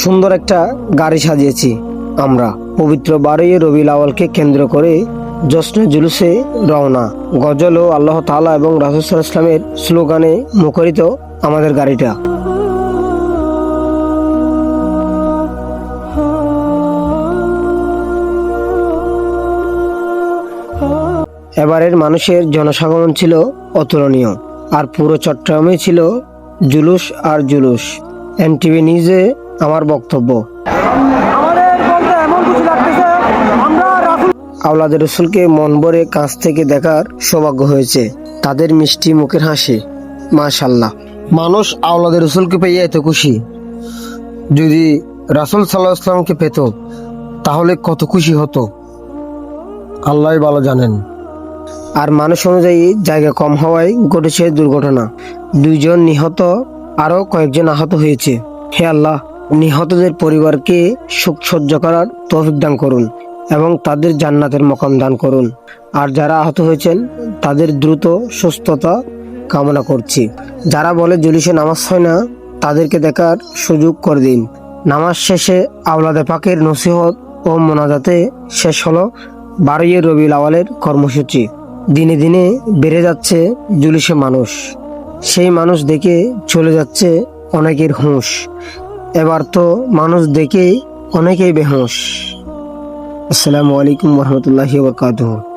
সুন্দর একটা গাড়ি সাজিয়েছি আমরা। পবিত্র বারোই রবি আওয়ালকে কেন্দ্র করে জশ্নে জুলুসে রওনা। গজল ও আল্লাহ তালা এবং রাসুল ইসলামের স্লোগানে মুখরিত আমাদের গাড়িটা। এবারের মানুষের জনসাগমন ছিল অতুলনীয় আর পুরো চট্টগ্রামে ছিল জুলুস আর জুলুস। এনটিভি নিউজে আমার বক্তব্য। আওলাদের রসুলকে মন ভরে কাছ থেকে দেখার সৌভাগ্য হয়েছে। তাদের মিষ্টি মুখের হাসি মাশাল্লাহ মানুষ আওলাদের রসুলকে পেয়ে এত খুশি। যদি রাসুল সাল্লাহ আসলামকে পেত তাহলে কত খুশি হতো। আল্লাহ ভালো জানেন। আর মানুষ অনুযায়ী জায়গা কম হওয়ায় ঘটেছে দুর্ঘটনা। দুইজন নিহত আরও কয়েকজন আহত হয়েছে। হে আল্লাহ। নিহতদের পরিবারকে সুখ সহ্য করার তৌফিক দান করুন এবং তাদের জান্নাতের মকাম দান করুন। আর যারা আহত হয়েছেন, তাদের দ্রুত সুস্থতা কামনা করছি। যারা বলে জুলিশে নামাজ হয় না, তাদেরকে দেখার সুযোগ করে দিন। নামাজ শেষে আওলাদে পাকের নসিহত ও মোনাজাতে শেষ হলো বারোই রবি আওয়ালের কর্মসূচি। দিনে দিনে বেড়ে যাচ্ছে জুলিশে মানুষ। সেই মানুষ দেখে চলে যাচ্ছে অনেকের হুঁশ। এবার তো মানুষ দেখেই অনেকেই বেহুঁশ। আসসালামু আলাইকুম রহমতুল্লাহি বরকাতুহ।